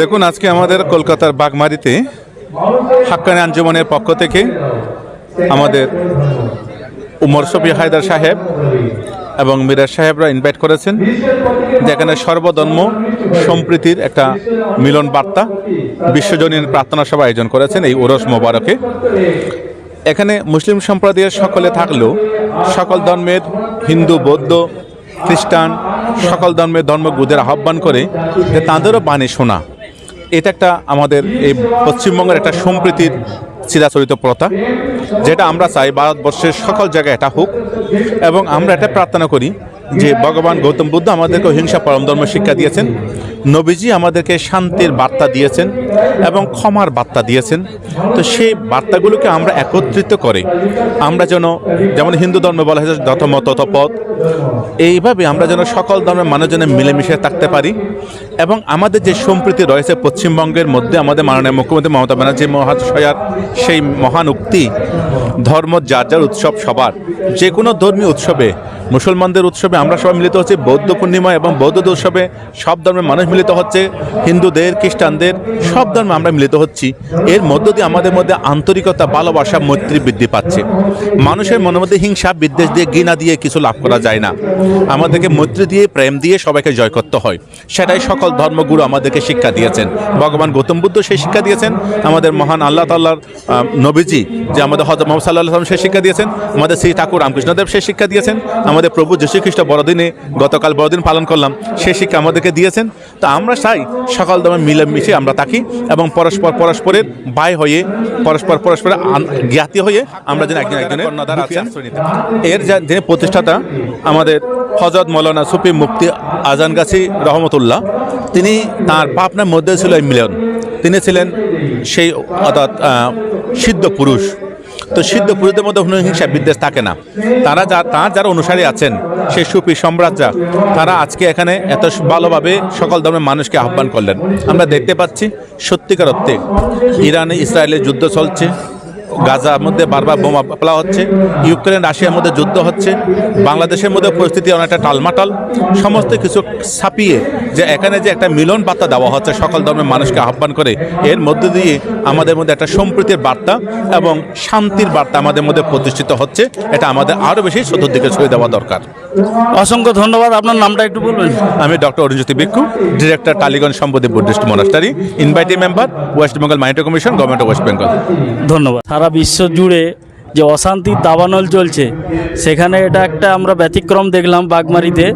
দেখুন, আজকে আমাদের কলকাতার বাগমারিতে হাক্কানি আঞ্জুমানের পক্ষ থেকে আমাদের উমর শফি হায়দার সাহেব এবং মিরাজ সাহেবরা ইনভাইট করেছেন, যেখানে সর্বধর্ম সম্প্রীতির একটা মিলন বার্তা, বিশ্বজনীন প্রার্থনা সভা আয়োজন করেছেন এই ওরস মোবারকে। এখানে মুসলিম সম্প্রদায়ের সকলে থাকলেও সকল ধর্মের হিন্দু, বৌদ্ধ খ্রিস্টান সকল ধর্মের ধর্মগুরুদের আহ্বান করে যে তাঁদেরও বাণী শোনা। এটা একটা আমাদের এই পশ্চিমবঙ্গের একটা সম্প্রীতির চিরাচরিত প্রথা, যেটা আমরা চাই ভারতবর্ষের সকল জায়গায় এটা হোক এবং আমরা এটা প্রার্থনা করি যে ভগবান গৌতম বুদ্ধ আমাদেরকে অহিংসা পরম ধর্ম শিক্ষা দিয়েছেন, নবীজি আমাদেরকে শান্তির বার্তা দিয়েছেন এবং ক্ষমার বার্তা দিয়েছেন। তো সেই বার্তাগুলোকে আমরা একত্রিত করে আমরা যেন, যেমন হিন্দু ধর্মে বলা হয়েছে যথমত তৎপদ এইভাবে আমরা যেন সকল ধর্মের মানুষ যেন মিলেমিশে থাকতে পারি এবং আমাদের যে সম্প্রীতি রয়েছে পশ্চিমবঙ্গের মধ্যে, আমাদের মাননীয় মুখ্যমন্ত্রী মমতা ব্যানার্জি মহাশয়ার সেই মহান উক্তি, ধর্ম যার যার উৎসব সবার, যে কোনো ধর্মীয় উৎসবে মুসলমানদের উৎসবে আমরা সবাই মিলিত হচ্ছি বৌদ্ধ পূর্ণিমা এবং বৌদ্ধ উৎসবে সব ধর্মের মানুষ মিলিত হচ্ছে হিন্দুদের খ্রিস্টানদের সব ধর্মে আমরা মিলিত হচ্ছি। এর মধ্য দিয়ে আমাদের মধ্যে আন্তরিকতা ভালোবাসা মৈত্রী বৃদ্ধি পাচ্ছে। মানুষের মনের মধ্যে হিংসা বিদ্বেষ দিয়ে ঘৃণা দিয়ে কিছু লাভ করা যায় না। আমাদেরকে মৈত্রী দিয়ে প্রেম দিয়ে সবাইকে জয় করতে হয়। সেটাই সকল ধর্মগুরু আমাদেরকে শিক্ষা দিয়েছেন। ভগবান গৌতম বুদ্ধ সেই শিক্ষা দিয়েছেন। আমাদের মহান আল্লাহ তাল্লাহর আহ, নবীজি যে আমাদের হজরত মোহাম্মদ সাল্লাহ সেই শিক্ষা দিয়েছেন। আমাদের শ্রী ঠাকুর রামকৃষ্ণদেব সে শিক্ষা দিয়েছেন। আমাদের প্রভু যীশুখ্রিস্ট বড়দিনে গতকাল বড়দিন পালন করলাম সেই শিক্ষা আমাদেরকে দিয়েছেন। তো আমরা চাই সকল ধর্মে মিলেমিশে আমরা থাকি এবং পরস্পর পরস্পরের ভাই হয়ে পরস্পর পরস্পরের জ্ঞাতি হয়ে আমরা যেন একজন একজনের। এর যা- প্রতিষ্ঠাতা আমাদের হজরত মৌলানা সুফি মুফতি আজানগাছি রহমতুল্লাহ তিনি তার বাপনার মধ্যে ছিল এই মিলন। তিনি ছিলেন সেই অর্থাৎ সিদ্ধ পুরুষ। তো সিদ্ধ পুরুষদের মধ্যে কোনো হিংসা বিদ্বেষ থাকে না। তারা যা তার যারা অনুসারী আছেন, সেই সুপি সম্রাজ্যা তারা আজকে এখানে এত ভালোভাবে সকল ধর্মের মানুষকে আহ্বান করলেন। আমরা দেখতে পাচ্ছি সত্যিকার অর্থে ইরানে ইসরায়েলের যুদ্ধ চলছে। গাজার মধ্যে বারবার বোমা ফেলা হচ্ছে ইউক্রেন রাশিয়ার মধ্যে যুদ্ধ হচ্ছে বাংলাদেশের মধ্যে পরিস্থিতি অনেকটা টালমাটাল। সমস্ত কিছু ছাপিয়ে যে এখানে যে একটা মিলন বার্তা দেওয়া হচ্ছে সকল ধর্মের মানুষকে আহ্বান করে এর মধ্য দিয়ে আমাদের মধ্যে একটা সম্প্রীতির বার্তা এবং শান্তির বার্তা আমাদের মধ্যে প্রতিষ্ঠিত হচ্ছে এটা আমাদের আরও বেশি চতুর্দিকে ছড়িয়ে দেওয়া দরকার। অসংখ্য ধন্যবাদ আপনার নামটা একটু বলবেন। আমি doctor Arunjyoti Bhikkhu director Tollygunge সম্পদী Buddhist monastery invitee member West Bengal minority commission government of West Bengal. ধন্যবাদ। সারা বিশ্ব জুড়ে যে অশান্তির দাবানল চলছে, সেখানে এটা একটা আমরা ব্যতিক্রম দেখলাম বাগমারিতে,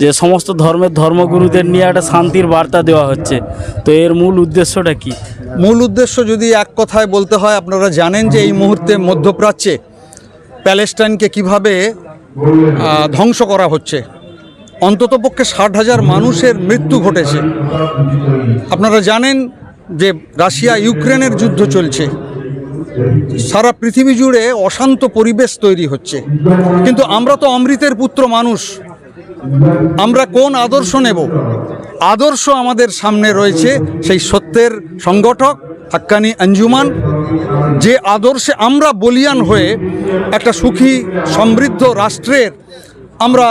যে সমস্ত ধর্মের ধর্মগুরুদের নিয়ে একটা শান্তির বার্তা দেওয়া হচ্ছে। তো এর মূল উদ্দেশ্যটা কি? মূল উদ্দেশ্য যদি এক কথায় বলতে হয়, আপনারা জানেন যে এই মুহূর্তে মধ্যপ্রাচ্যে প্যালেস্টাইনকে কীভাবে ধ্বংস করা হচ্ছে। অন্ততপক্ষে ষাট হাজার মানুষের মৃত্যু ঘটেছে। আপনারা জানেন যে রাশিয়া ইউক্রেনের যুদ্ধ চলছে। সারা পৃথিবী জুড়ে অশান্ত পরিবেশ তৈরি হচ্ছে। কিন্তু আমরা তো অমৃতের পুত্র মানুষ। আমরা কোন আদর্শ নেব? আদর্শ আমাদের সামনে রয়েছে সেই সত্যের সংগঠক হাক্কানি আঞ্জুমান, যে আদর্শে আমরা বলিয়ান হয়ে একটা সুখী, সমৃদ্ধ রাষ্ট্রের আমরা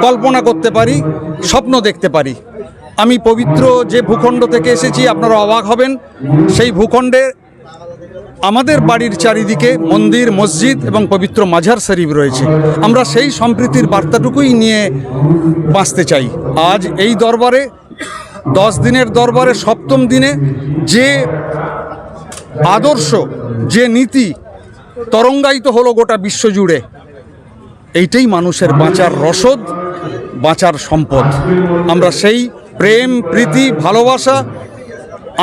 কল্পনা করতে পারি, স্বপ্ন দেখতে পারি। আমি পবিত্র যে ভূখণ্ড থেকে এসেছি, আপনারা অবাক হবেন, সেই ভূখণ্ডে আমাদের বাড়ির চারিদিকে মন্দির, মসজিদ এবং পবিত্র মাঝার শরীফ রয়েছে। আমরা সেই সম্প্রীতির বার্তাটুকুই নিয়ে বাঁচতে চাই। আজ এই দরবারে, দশ দিনের দরবারে, সপ্তম দিনে যে আদর্শ, যে নীতি তরঙ্গায়িত হলো গোটা বিশ্বজুড়ে এইটাই মানুষের বাঁচার রসদ, বাঁচার সম্পদ। আমরা সেই প্রেম, প্রীতি, ভালোবাসা,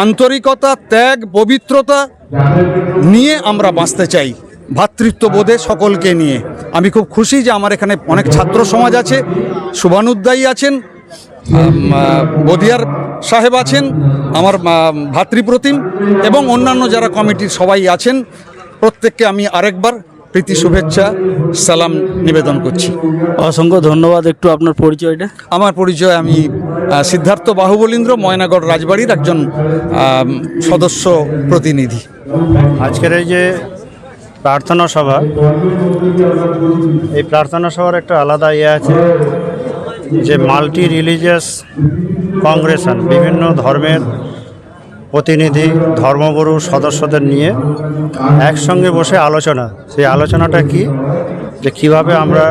আন্তরিকতা, ত্যাগ, পবিত্রতা নিয়ে আমরা বাঁচতে চাই, ভাতৃত্ববোধে সকলকে নিয়ে। আমি খুব খুশি যে আমার এখানে অনেক ছাত্র সমাজ আছে শুভানুদ্দায়ী আছেন বদিয়ার সাহেব আছেন, আমার ভাতৃপ্রতিম এবং অন্যান্য যারা কমিটির সবাই আছেন, প্রত্যেককে আমি আরেকবার প্রীতি শুভেচ্ছা সালাম নিবেদন করছি। অসংখ্য ধন্যবাদ একটু আপনার পরিচয়টা। আমার পরিচয় আমি সিদ্ধার্থ বাহুবলীন্দ্র ময়নাগড় রাজবাড়ির একজন সদস্য প্রতিনিধি। আজকের এই যে প্রার্থনা সভা এই প্রার্থনা সভার একটা আলাদা ইয়ে আছে যে মাল্টি রিলিজিয়াস কংগ্রেশন বিভিন্ন ধর্মের প্রতিনিধি, ধর্মগুরু সদস্যদের নিয়ে একসঙ্গে বসে আলোচনা। সেই আলোচনাটা কি? যে কীভাবে আমরা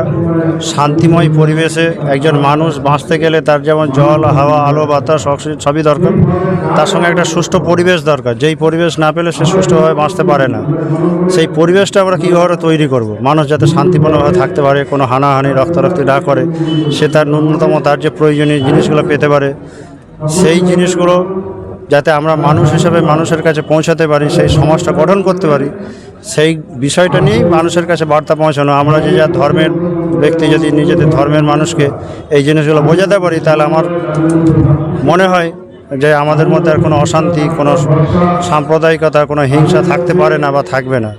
শান্তিময় পরিবেশে একজন মানুষ বাঁচতে গেলে তার যেমন জল, হাওয়া, আলো, বাতাস, অক্সিজেন সবই দরকার, তার সঙ্গে একটা সুষ্ঠু পরিবেশ দরকার। যেই পরিবেশ না পেলে সে সুষ্ঠুভাবে বাঁচতে পারে না। সেই পরিবেশটা আমরা কীভাবে তৈরি করব? মানুষ যাতে শান্তিপূর্ণভাবে থাকতে পারে, কোনো হানাহানি, রক্তারক্তি না করে, সে তার ন্যূনতম তার যে প্রয়োজনীয় জিনিসগুলো পেতে পারে, সেই জিনিসগুলো যাতে আমরা মানুষ হিসেবে মানুষের কাছে পৌঁছাতে পারি, সেই সমাজটা গঠন করতে পারি, সেই বিষয়টা নিয়েই মানুষের কাছে বার্তা পৌঁছানো। আমরা যে যা ধর্মের ব্যক্তি যদি নিজেদের ধর্মের মানুষকে এই জিনিসগুলো বোঝাতে পারি, তাহলে আমার মনে হয় যে আমাদের মধ্যে আর কোনো অশান্তি, কোনো সাম্প্রদায়িকতা, কোনো হিংসা থাকতে পারে না বা থাকবে না।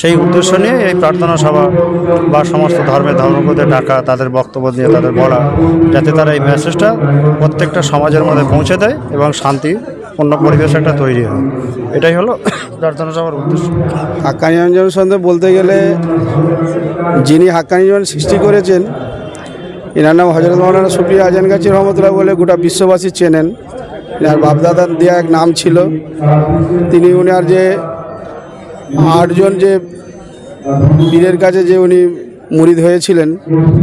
সেই উদ্দেশ্য নিয়ে এই প্রার্থনা সভা বা সমস্ত ধর্মের ধর্মগুরুদের ডাকা, তাদের বক্তব্য দিয়ে তাদের বলা, যাতে তারা এই মেসেজটা প্রত্যেকটা সমাজের মধ্যে পৌঁছে দেয় এবং শান্তিপূর্ণ পরিবেশ একটা তৈরি হয়। এটাই হলো প্রার্থনা সভার উদ্দেশ্য। হাক্কানি অঞ্জন সম্বন্ধে বলতে গেলে যিনি হাক্কানি জীবন সৃষ্টি করেছেন, এনার নাম হজরত মৌলানা সুপ্রিয়া আজান গাছি রহমতুল্লাহ বলে গোটা বিশ্ববাসী চেনেন। এনার বাপদাদার দেওয়া এক নাম ছিল। তিনি উনার যে আটজন যে পীরের কাছে যে উনি মুরিদ হয়েছিলেন,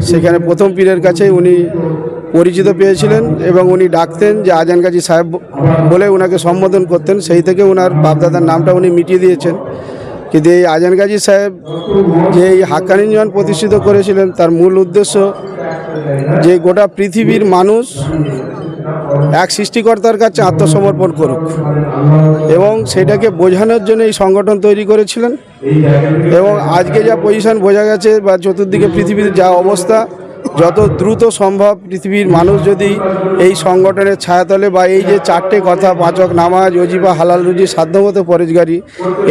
সেখানে প্রথম পীরের কাছে উনি পরিচিত পেয়েছিলেন এবং উনি ডাকতেন যে আজান গাজী সাহেব বলে ওনাকে সম্বোধন করতেন। সেই থেকে ওনার বাপদাদার নামটা উনি মিটিয়ে দিয়েছেন কিন্তু এই আজান গাজী সাহেব যে এই হাক্কানিঞ্জন প্রতিষ্ঠিত করেছিলেন, তার মূল উদ্দেশ্য যে গোটা পৃথিবীর মানুষ এক সৃষ্টিকর্তার কাছে আত্মসমর্পণ করুক এবং সেটাকে বোঝানোর জন্য এই সংগঠন তৈরি করেছিলেন এবং আজকে যা পজিশন বোঝা গেছে বা চতুর্দিকে পৃথিবীর যা অবস্থা যত দ্রুত সম্ভব পৃথিবীর মানুষ যদি এই সংগঠনের ছায়াতলে বা এই যে চারটে কথা পাচক নামাজ অজিবা হালাল রুজি সাধ্যমতো পরেজগারি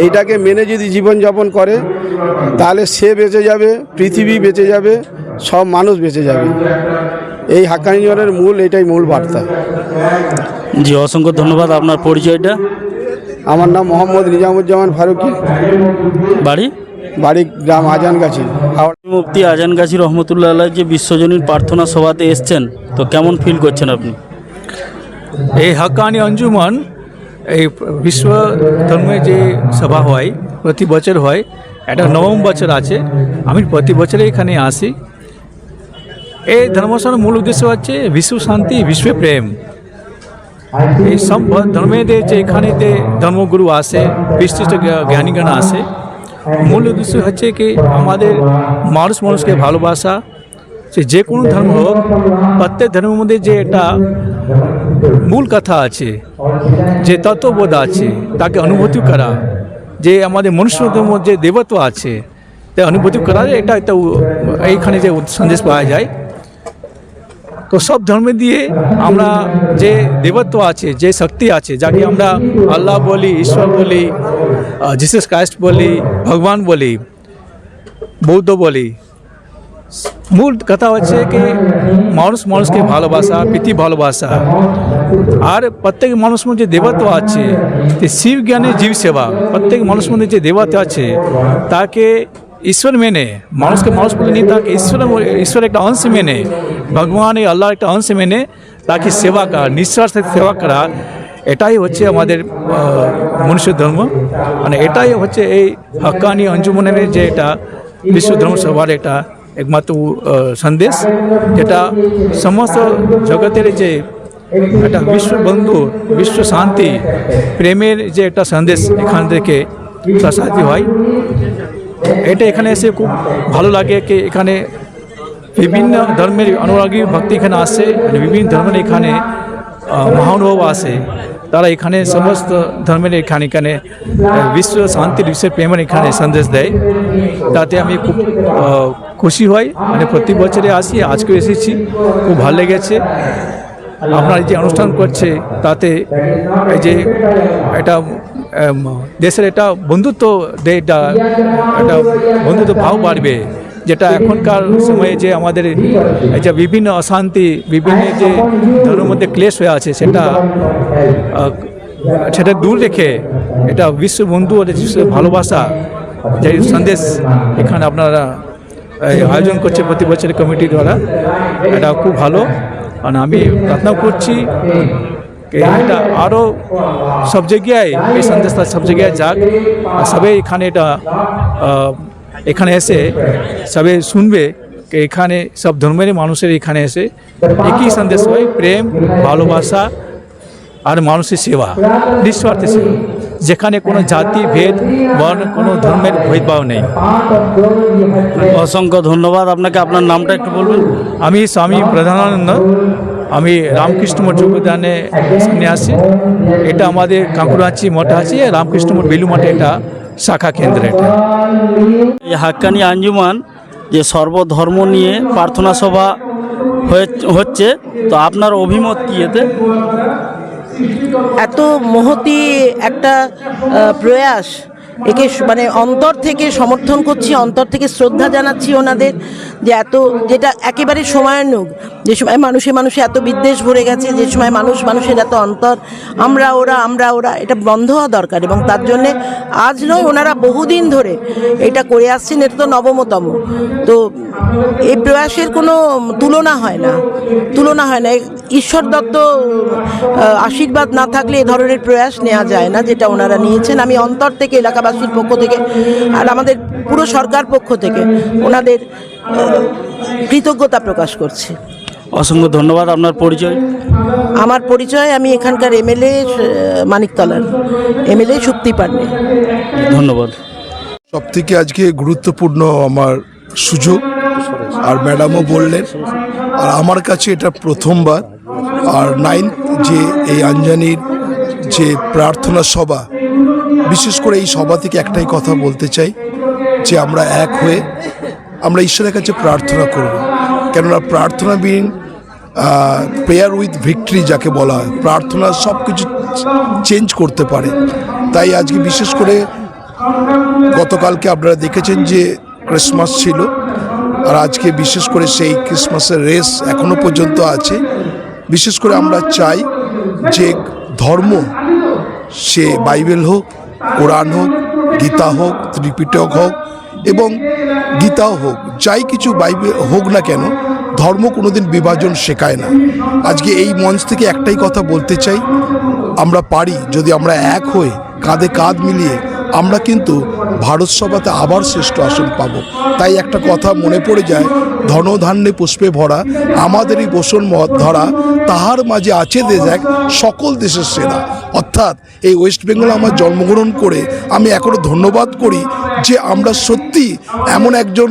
এইটাকে মেনে যদি জীবনযাপন করে তাহলে সে বেঁচে যাবে পৃথিবী বেঁচে যাবে সব মানুষ বেঁচে যাবে। এই হাক্কানি জীবনের মূল এটাই মূল বার্তা। জি অসংখ্য ধন্যবাদ আপনার পরিচয়টা। আমার নাম মোহাম্মদ নিজামুজ্জামান ফারুকি। বাড়ি? বাড়ি গ্রাম আজানগাছি। মুফতি আজান গাজী রহমতুল্লাহ আল্লাহ যে বিশ্বজনীন প্রার্থনা সভাতে এসছেন তো কেমন ফিল করছেন আপনি? এই হাক্কানি অঞ্জুমান এই বিশ্ব ধর্মে যে সভা হয় প্রতি বছর হয় এটা নবম বছর আছে আমি প্রতি বছরে এখানে আসি। এই ধর্মসভার মূল উদ্দেশ্য হচ্ছে বিশ্ব শান্তি বিশ্ব প্রেম। এই সব ধর্মেদের যে এখানেতে ধর্মগুরু আসে বিশিষ্ট জ্ঞা- জ্ঞানীগণ আসে মূল উদ্দেশ্য হচ্ছে কি আমাদের মানুষ মানুষকে ভালোবাসা সে যে কোনো ধর্ম হোক, প্রত্যেক ধর্মের মধ্যে যে একটা মূল কথা আছে, যে তত্ত্ববোধ আছে, তাকে অনুভূতি করা, যে আমাদের মনুষ্যদের মধ্যে যে দেবত্ব আছে, তা অনুভূতি করা এটা একটা এইখানে যে সন্দেশ পাওয়া যায়। তো সব ধর্মে দিয়ে আমরা যে দেবত্ব আছে, যে শক্তি আছে, যাকে আমরা আল্লাহ বলি, ঈশ্বর বলি জিসাস ক্রাইস্ট বলি, ভগবান বলি, বৌদ্ধ বলি। মূল কথা হচ্ছে কি, মানুষ মানুষকে ভালোবাসা, প্রীতি ভালোবাসা। আর প্রত্যেক মানুষ মধ্যে দেবত্ব আছে শিব জ্ঞানে জীব সেবা, প্রত্যেক মানুষ মধ্যে যে দেবত্ব আছে, তাকে ঈশ্বর মেনে, মানুষকে মানুষ বলে নিয়ে তাকে ঈশ্বর ঈশ্বর একটা অংশ মেনে ভগবান এই আল্লাহর একটা অংশ মেনে তাকে সেবা করা নিঃশ্বাস সেবা করা এটাই হচ্ছে আমাদের মনুষ্য ধর্ম। মানে এটাই হচ্ছে এই হক্কানি অঞ্জুমনের যে এটা বিশ্ব ধর্ম সভার একটা একমাত্র সন্দেশ। যেটা সমস্ত জগতের যে একটা বিশ্ব বন্ধু, বিশ্ব শান্তি, প্রেমের যে একটা সন্দেশ এখান থেকে প্রসারিত হয়। এটা এখানে এসে খুব ভালো লাগে কি এখানে বিভিন্ন ধর্মের অনুরাগী ভক্তি এখানে আসে আর বিভিন্ন ধর্মের এখানে মহানুভব আসে। তারা এখানে সমস্ত ধর্মের এখানে এখানে বিশ্ব শান্তি, বিশ্বের প্রেমের এখানে সন্দেশ দেয়। তাতে আমি খুব খুশি হই। মানে প্রতি বছরে আসি, আজকেও এসেছি। খুব ভালো লেগেছে। আপনার যে অনুষ্ঠান করছে, তাতে এই যে এটা দেশের এটা বন্ধুত্ব দেয় এটা বন্ধুত্ব ভাব বাড়বে। যেটা এখনকার সময়ে যে আমাদের যে বিভিন্ন অশান্তি, বিভিন্ন যে ধর্মের মধ্যে ক্লেশ হয়ে আছে, সেটা সেটা দূর রেখে এটা বিশ্ব বন্ধু ভালোবাসা যে সন্দেশ এখানে আপনারা আয়োজন করছে প্রতি বছরের কমিটি দ্বারা, এটা খুব ভালো। আর আমি প্রার্থনা করছি এটা আরও সব জায়গায়, এই সন্দেশটা সব জায়গায় যাক। সবাই এখানে এটা এখানে এসে সবে শুনবে এখানে সব ধর্মের মানুষের এখানে এসে একই সন্দেশ হয় প্রেম ভালোবাসা আর মানুষের সেবা নিঃস্বার্থ সেবা। যেখানে কোনো জাতি ভেদ বর্ণ কোনো ধর্মের ভেদভাব নেই। অসংখ্য ধন্যবাদ। আপনাকে আপনার নামটা একটু বলবেন? আমি স্বামী প্রধানানন্দ। আমি রামকৃষ্ণ মঠ যোগদানে আসি এটা আমাদের কাঁকুড়াচি মঠ আছে রামকৃষ্ণ মঠ বেলু মঠে এটা শাখা কেন্দ্র এটা এই হাক্কানি আঞ্জুমান যে সর্বধর্ম নিয়ে প্রার্থনা সভা হয়ে- হচ্ছে তো আপনার অভিমত কি এতে? এত মহতি একটা প্রয়াস একে মানে অন্তর থেকে সমর্থন করছি, অন্তর থেকে শ্রদ্ধা জানাচ্ছি ওনাদের যে এত, যেটা একেবারে সময়ানুগ। যে সময় মানুষে মানুষে এত বিদ্বেষ ভরে গেছে, যে সময় মানুষ মানুষের এত অন্তর, আমরা ওরা আমরা ওরা, এটা বন্ধ হওয়া দরকার এবং তার জন্যে আজ নয়, ওনারা বহুদিন ধরে এটা করে আসছেন, এটা তো নবমতম। তো এই প্রয়াসের কোনো তুলনা হয় না, তুলনা হয় না। ঈশ্বর দত্ত আশীর্বাদ না থাকলে এ ধরনের প্রয়াস নেওয়া যায় না, যেটা ওনারা নিয়েছেন। আমি অন্তর থেকে এলাকাবাসীর পক্ষ থেকে আর আমাদের পুরো সরকার পক্ষ থেকে ওনাদের কৃতজ্ঞতা প্রকাশ করছি। অসংখ্য ধন্যবাদ আপনার পরিচয়। আমার পরিচয় আমি এখানকার এমএলএ মানিকতলার এমএলএ সুপ্তি পান্ডে। ধন্যবাদ। সব থেকে আজকে গুরুত্বপূর্ণ আমার সুযোগ আর ম্যাডামও বললেন আর আমার কাছে এটা প্রথমবার আর নাইন যে এই আঞ্জানির যে প্রার্থনা সভা বিশেষ করে এই সভা থেকে একটাই কথা বলতে চাই, যে আমরা এক হয়ে আমরা ঈশ্বরের কাছে প্রার্থনা করব। কেননা প্রার্থনা বিন প্রেয়ার উইথ ভিক্টরি যাকে বলা হয়, প্রার্থনা সব কিছু চেঞ্জ করতে পারে। তাই আজকে বিশেষ করে গতকালকে আপনারা দেখেছেন যে ক্রিসমাস ছিল, আর আজকে বিশেষ করে সেই ক্রিসমাসের রেস এখনও পর্যন্ত আছে। বিশেষ করে আমরা চাই যে ধর্ম সে বাইবেল হোক কোরআন হোক, গীতা হোক, ত্রিপিটক হোক এবং গীতাও হোক, যাই কিছু বাইবে হোক না কেন, ধর্ম কোনোদিন বিভাজন শেখায় না। আজকে এই মঞ্চ থেকে একটাই কথা বলতে চাই, আমরা পারি যদি আমরা এক হয়ে কাঁধে কাঁধ মিলিয়ে আমরা কিন্তু ভারত সভাতে আবার শ্রেষ্ঠ আসন পাব। তাই একটা কথা মনে পড়ে যায়, ধনধান্যে পুষ্পে ভরা, আমাদেরই বসন ধরা তাহার মাঝে আছে দেশ এক, সকল দেশের সেরা। অর্থাৎ এই ওয়েস্ট বেঙ্গলে আমার জন্মগ্রহণ করে আমি এখনও ধন্যবাদ করি যে আমরা সত্যি এমন একজন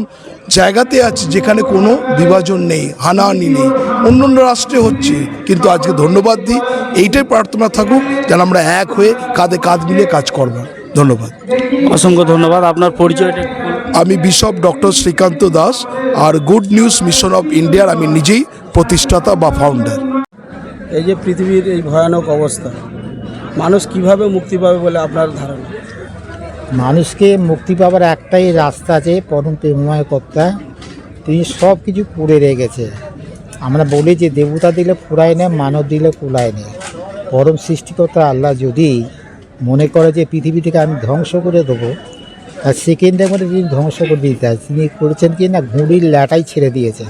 জায়গাতে আছি যেখানে কোনো বিভাজন নেই হানাহানি নেই। অন্য অন্য রাষ্ট্রে হচ্ছে কিন্তু আজকে ধন্যবাদ দিই। এইটাই প্রার্থনা থাকুক যেন আমরা এক হয়ে কাঁধে কাঁধ মিলিয়ে কাজ করব। ধন্যবাদ। অসংখ্য ধন্যবাদ। আপনার পরিচয়টা আমি বিশপ ডক্টর শ্রীকান্ত দাস আর গুড নিউজ মিশন অফ ইন্ডিয়ার আমি নিজেই প্রতিষ্ঠাতা বা ফাউন্ডার এই যে পৃথিবীর এই ভয়ানক অবস্থা মানুষ কীভাবে মুক্তি পাবে বলে আপনার ধারণা? মানুষকে মুক্তি পাবার একটাই রাস্তা আছে, পরম প্রেমময় কর্তা। তিনি সব কিছু পুড়ে রেখেছে। আমরা বলি যে দেবতা দিলে ফুরায় না, মানব দিলে কুলায় না। পরম সৃষ্টিকর্তা আল্লাহ যদি মনে করে যে পৃথিবীটিকে আমি ধ্বংস করে দেবো, তার সেকেন্ডের মধ্যে তিনি ধ্বংস করে দিতে হয়। তিনি করেছেন কি না, ঘুড়ির লাটাই ছেড়ে দিয়েছেন।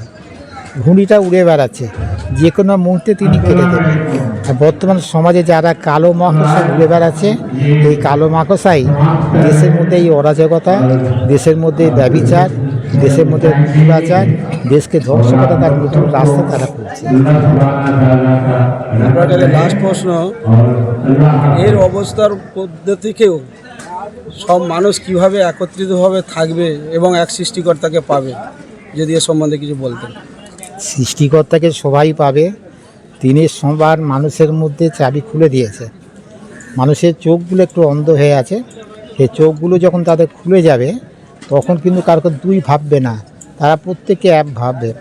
ঘুড়িটা উড়ে বেড়াচ্ছে। যে কোনো মুহূর্তে তিনি কেটে দেবেন। আর বর্তমান সমাজে যারা কালো মাকড়সা ঘুরে বেড়াচ্ছে এই কালো মাকড়সাই দেশের মধ্যে এই অরাজকতা দেশের মধ্যে ব্যবিচার দেশের মধ্যে দুরাচার দেশকে ধ্বংস করা তার নতুন রাস্তা তারা করছে লাস্ট প্রশ্ন এর অবস্থার পদ্ধতিকেও সব মানুষ কীভাবে একত্রিতভাবে থাকবে এবং এক সৃষ্টিকর্তাকে পাবে যদি এ সম্বন্ধে কিছু বলতেন? সৃষ্টিকর্তাকে সবাই পাবে তিনি সবার মানুষের মধ্যে চাবি খুলে দিয়েছে। মানুষের চোখগুলো একটু অন্ধ হয়ে আছে। সেই চোখগুলো যখন তাদের খুলে যাবে, তখন কিন্তু কারও দুই ভাববে না। তারা প্রত্যেকে এক ভাববে।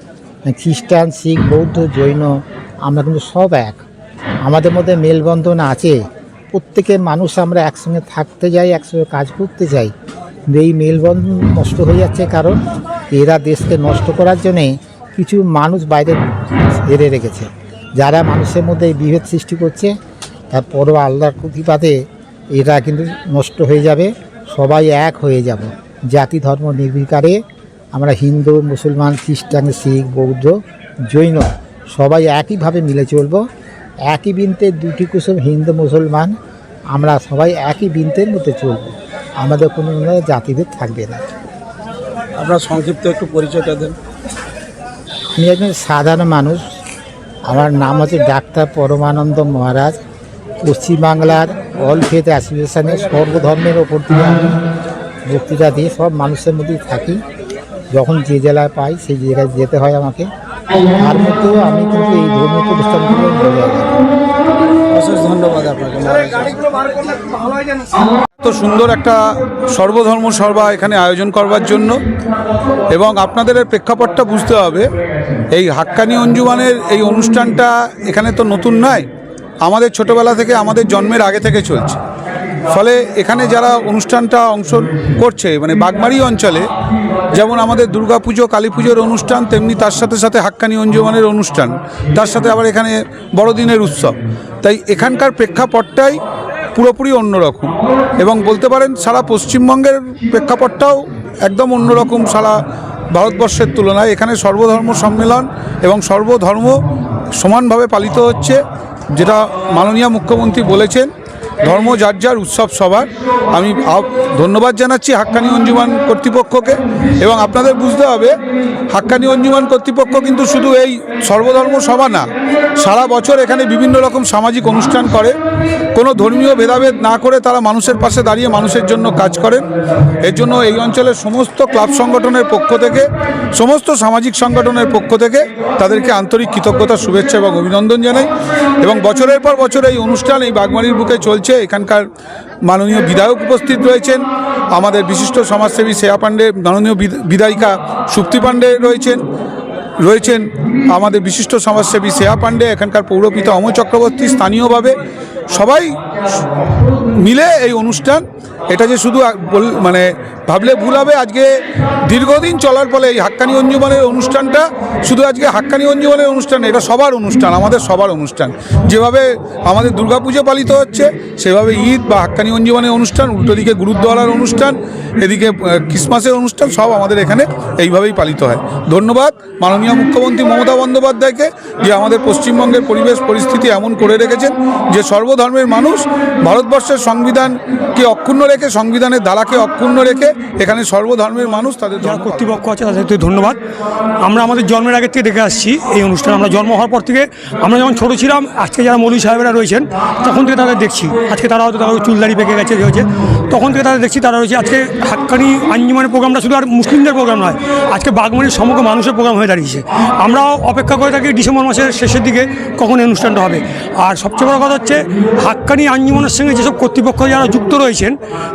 খ্রিস্টান, শিখ, বৌদ্ধ, জৈন, আমরা কিন্তু সব এক। আমাদের মধ্যে মেলবন্ধন আছে। প্রত্যেকের মানুষ আমরা একসঙ্গে থাকতে যাই, একসঙ্গে কাজ করতে যাই। কিন্তু এই মেলবন্ধন নষ্ট হয়ে যাচ্ছে কারণ এরা দেশকে নষ্ট করার জন্যে কিছু মানুষ বাইরে এড়ে রেখেছে। যারা মানুষের মধ্যে এই বিভেদ সৃষ্টি করছে তার তারপরও আল্লাহর প্রতিপাদে এরা কিন্তু নষ্ট হয়ে যাবে সবাই এক হয়ে যাব। জাতি ধর্ম নির্বিকারে আমরা হিন্দু মুসলমান খ্রিস্টান শিখ বৌদ্ধ জৈন সবাই একইভাবে মিলে চলব। একই বৃন্তের দুটি কুসুম হিন্দু মুসলমান আমরা সবাই একই বৃন্তের মধ্যে চলব। আমাদের কোনো জাতিভেদ থাকবে না। আপনার সংক্ষিপ্ত একটু পরিচয়টা দেন। আমি একজন সাধারণ মানুষ আমার নাম হচ্ছে ডাক্তার পরমানন্দ মহারাজ পশ্চিমবাংলার অল ফেথ অ্যাসোসিয়েশনের সর্বধর্মের ওপর দিয়ে আমি বক্তৃতা দিয়ে সব মানুষের মধ্যেই থাকি। যখন যে জেলায় পাই, সেই জায়গায় যেতে হয় আমাকে। তার মধ্যেও আমি কিন্তু এই ধর্মীয় প্রতিষ্ঠানগুলো অশেষ ধন্যবাদ আপনাকে তো সুন্দর একটা সর্বধর্ম সভা এখানে আয়োজন করবার জন্য। এবং আপনাদের প্রেক্ষাপটটা বুঝতে হবে এই হাক্কানি অঞ্জুমানের এই অনুষ্ঠানটা এখানে তো নতুন নয়, আমাদের ছোটবেলা থেকে, আমাদের জন্মের আগে থেকে চলছে। ফলে এখানে যারা অনুষ্ঠানটা অংশ করছে মানে বাগমারি অঞ্চলে, যেমন আমাদের দুর্গাপুজো কালী পুজোর অনুষ্ঠান, তেমনি তার সাথে সাথে হাক্কানি অঞ্জুমানের অনুষ্ঠান, তার সাথে আবার এখানে বড়দিনের উৎসব। তাই এখানকার প্রেক্ষাপটটাই পুরোপুরি অন্যরকম এবং বলতে পারেন সারা পশ্চিমবঙ্গের প্রেক্ষাপটটাও একদম অন্যরকম সারা ভারতবর্ষের তুলনায় এখানে সর্বধর্ম সম্মেলন এবং সর্বধর্ম সমানভাবে পালিত হচ্ছে যেটা মাননীয় মুখ্যমন্ত্রী বলেছেন। ধর্ম যার যার উৎসব সবার। আমি ধন্যবাদ জানাচ্ছি হাক্কানি অঞ্জুমান কর্তৃপক্ষকে এবং আপনাদের বুঝতে হবে, হাক্কানি অঞ্জুমান কর্তৃপক্ষ কিন্তু শুধু এই সর্বধর্ম সভা না, সারা বছর এখানে বিভিন্ন রকম সামাজিক অনুষ্ঠান করে। কোনো ধর্মীয় ভেদাভেদ না করে তারা মানুষের পাশে দাঁড়িয়ে মানুষের জন্য কাজ করেন। এর জন্য এই অঞ্চলের সমস্ত ক্লাব সংগঠনের পক্ষ থেকে, সমস্ত সামাজিক সংগঠনের পক্ষ থেকে তাদেরকে আন্তরিক কৃতজ্ঞতা, শুভেচ্ছা এবং অভিনন্দন জানাই। এবং বছরের পর বছর এই অনুষ্ঠান এই বাগমারির বুকে চলছে। এখানকার মাননীয় বিধায়ক উপস্থিত রয়েছেন। আমাদের বিশিষ্ট সমাজসেবী শেয়া পাণ্ডে, মাননীয় বিধায়িকা সুপ্তি পাণ্ডে রয়েছেন। রয়েছেন আমাদের বিশিষ্ট সমাজসেবী শেয়া পাণ্ডে, এখানকার পৌরপিতা অমর চক্রবর্তী স্থানীয়ভাবে। সবাই মিলে এই অনুষ্ঠান। এটা যে শুধু মানে ভাবলে ভুল হবে, আজকে দীর্ঘদিন চলার ফলে এই হাক্কানি অঞ্জুমানের অনুষ্ঠানটা শুধু আজকে হাক্কানি অঞ্জুমানের অনুষ্ঠান এটা সবার অনুষ্ঠান, আমাদের সবার অনুষ্ঠান। যেভাবে আমাদের দুর্গাপুজো পালিত হচ্ছে, সেভাবে ঈদ বা হাক্কানি অঞ্জুমানের অনুষ্ঠান, উল্টো দিকে গুরুদ্বারার অনুষ্ঠান, এদিকে ক্রিসমাসের অনুষ্ঠান, সব আমাদের এখানে এইভাবেই পালিত হয়। ধন্যবাদ মাননীয় মুখ্যমন্ত্রী মমতা বন্দ্যোপাধ্যায়কে, যে আমাদের পশ্চিমবঙ্গের পরিবেশ, পরিস্থিতি এমন করে রেখেছেন যে সর্বধর্মের মানুষ ভারতবর্ষের সংবিধানকে অক্ষুণ্ণ রেখে সংবিধানের ধারাকে অক্ষুণ্ণ রেখে এখানে সর্বধর্মের মানুষ তাদের যারা কর্তৃপক্ষ আছে তাদেরকে ধন্যবাদ। আমরা আমাদের জন্মের আগে থেকে দেখে আসছি এই অনুষ্ঠান। আমরা জন্ম হওয়ার পর থেকে আমরা যখন ছোটো ছিলাম আজকে যারা মৌলী সাহেবরা রয়েছেন তখন থেকে তাদের দেখছি। আজকে তারা হয়তো তারা চুলদারি পেকে গেছে হয়েছে। তখন থেকে তারা দেখছি তারা রয়েছে আজকে হাক্কানি আঞ্জুমানের প্রোগ্রামটা শুধু আর মুসলিমদের প্রোগ্রাম নয় আজকে বাগমারির সমগ্র মানুষের প্রোগ্রাম হয়ে দাঁড়িয়েছে। আমরাও অপেক্ষা করে থাকি ডিসেম্বর মাসের শেষের দিকে কখন এই অনুষ্ঠানটা হবে। আর সবচেয়ে বড় কথা হচ্ছে হাক্কানি আঞ্জুমানের সঙ্গে যেসব কর্তৃপক্ষ যারা যুক্ত রয়েছেন,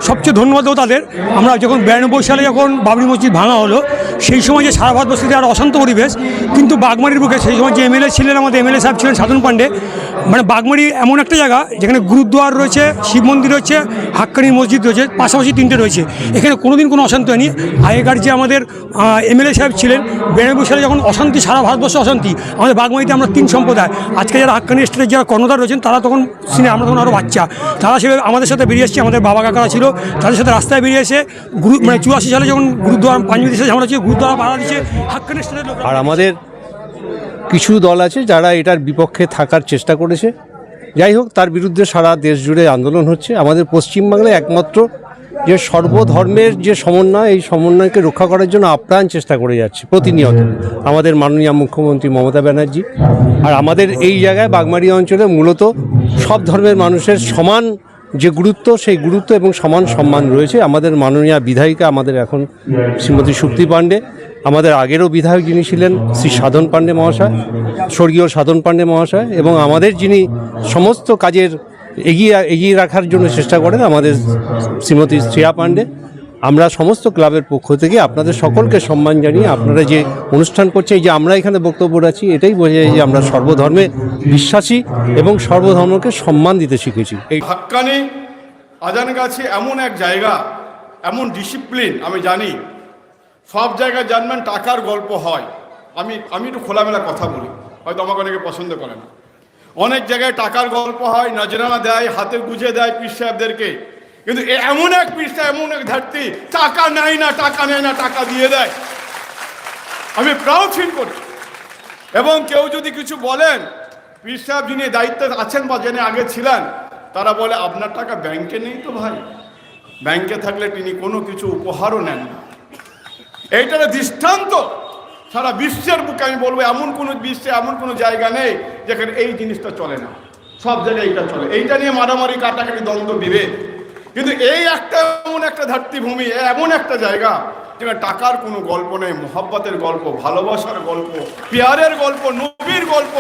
সবচেয়ে ধন্যবাদ দেবো তাদের। আমরা যখন বিরানব্বই সালে যখন বাবরি মসজিদ ভাঙা হলো, সেই সময় যে সারা ভারতবর্ষে আর অশান্ত পরিবেশ, কিন্তু বাগমারির বুকে সেই সময় যে এমএলএ ছিলেন, আমাদের এমএলএ সাহেব ছিলেন সাধন পাণ্ডে মানে বাগমারি এমন একটা জায়গা, যেখানে গুরুদ্বার রয়েছে, শিব মন্দির রয়েছে হাক্কানির মসজিদ রয়েছে, পাশাপাশি তিনটে রয়েছে। এখানে কোনোদিন কোনো অশান্ত হয়নি। আগেকার যে আমাদের এমএলএ সাহেব ছিলেন বিরানব্বই সালে যখন অশান্তি, সারা ভারতবর্ষে অশান্তি, আমাদের বাগমারিতে আমরা তিন সম্প্রদায়। আজকে যারা হাক্কানি স্টেটের যারা কর্ণধার রয়েছেন, তারা তখন সিনে আমরা তখন আরও বাচ্চা। তারা সেভাবে আমাদের সাথে বেরিয়ে এসছে, আমাদের বাবা কাকারা ছিল। তাদের সাথে রাস্তায় বেরিয়ে এসে গুরু মানে চুয়াশি সালে যখন গুরুদ্বার পাঞ্জাবি দেশে ঝামেলা ছিল গুরুদ্বার পাড়া দিচ্ছে আর আমাদের কিছু দল আছে যারা এটার বিপক্ষে থাকার চেষ্টা করেছে। যাই হোক, তার বিরুদ্ধে সারা দেশ জুড়ে আন্দোলন হচ্ছে। আমাদের পশ্চিমবাংলায় একমাত্র যে সর্বধর্মের যে সমন্বয়, এই সমন্বয়কে রক্ষা করার জন্য আপ্রাণ চেষ্টা করে যাচ্ছে, প্রতিনিয়ত। আমাদের মাননীয় মুখ্যমন্ত্রী মমতা ব্যানার্জি। আর আমাদের এই জায়গায় বাগমারি অঞ্চলে মূলত সব ধর্মের মানুষের সমান যে গুরুত্ব, সেই গুরুত্ব এবং সমান সম্মান রয়েছে। আমাদের মাননীয় বিধায়িকা আমাদের এখন শ্রীমতী শক্তি পাণ্ডে, আমাদের আগেরও বিধায়ক যিনি ছিলেন শ্রী সাধন পাণ্ডে মহাশয়, স্বর্গীয় সাধন পাণ্ডে মহাশয় এবং আমাদের যিনি সমস্ত কাজের এগিয়ে এগিয়ে রাখার জন্য চেষ্টা করেন, আমাদের শ্রীমতী শ্রেয়া পাণ্ডে। আমরা সমস্ত ক্লাবের পক্ষ থেকে আপনাদের সকলকে সম্মান জানিয়ে আপনারা যে অনুষ্ঠান করছে এই যে আমরা এখানে বক্তব্য রাখছি, এটাই বোঝা যায় যে আমরা সর্বধর্মে বিশ্বাসী এবং সর্বধর্মকে সম্মান দিতে শিখেছি। এই হাক্কানি আজানগাছি এমন এক জায়গা, এমন ডিসিপ্লিন আমি জানি, সব জায়গায় জানবেন টাকার গল্প হয়। আমি আমি একটু খোলামেলা কথা বলি, হয়তো আমাকে অনেকে পছন্দ করে না। অনেক জায়গায় টাকার গল্প হয়, নজরানা দেয়, হাতে গুজে দেয় পীর সাহেবদেরকে। কিন্তু এমন এক পৃষ্ঠা এমন এক ধারতি, টাকা নেয় না, টাকা নেয় না, টাকা দিয়ে দেয়। আমি প্রাউড ফিল করি। এবং কেউ যদি কিছু বলেন সাহেব যিনি দায়িত্বে আছেন বা যিনি আগে ছিলেন, তারা বলে, আপনার টাকা ব্যাংকে নেই তো ভাই। ব্যাংকে থাকলে তিনি কোনো কিছু উপহারও নেন না। এইটার দৃষ্টান্ত। সারা বিশ্বের বুকে আমি বলব, এমন কোনো বিশ্বে, এমন কোনো জায়গা নেই যেখানে এই জিনিসটা চলে না। সব জায়গায় এইটা চলে। এইটা নিয়ে মারামারি, কাটাকাটি, দ্বন্দ্ব, বিভেদ। কিন্তু এই একটা এমন একটা ধরতিভূমি এমন একটা জায়গা যেখানে টাকার কোনো গল্প নেই, মোহাব্বতের গল্প, ভালোবাসার গল্প, পেয়ারের গল্প, নবীর গল্প।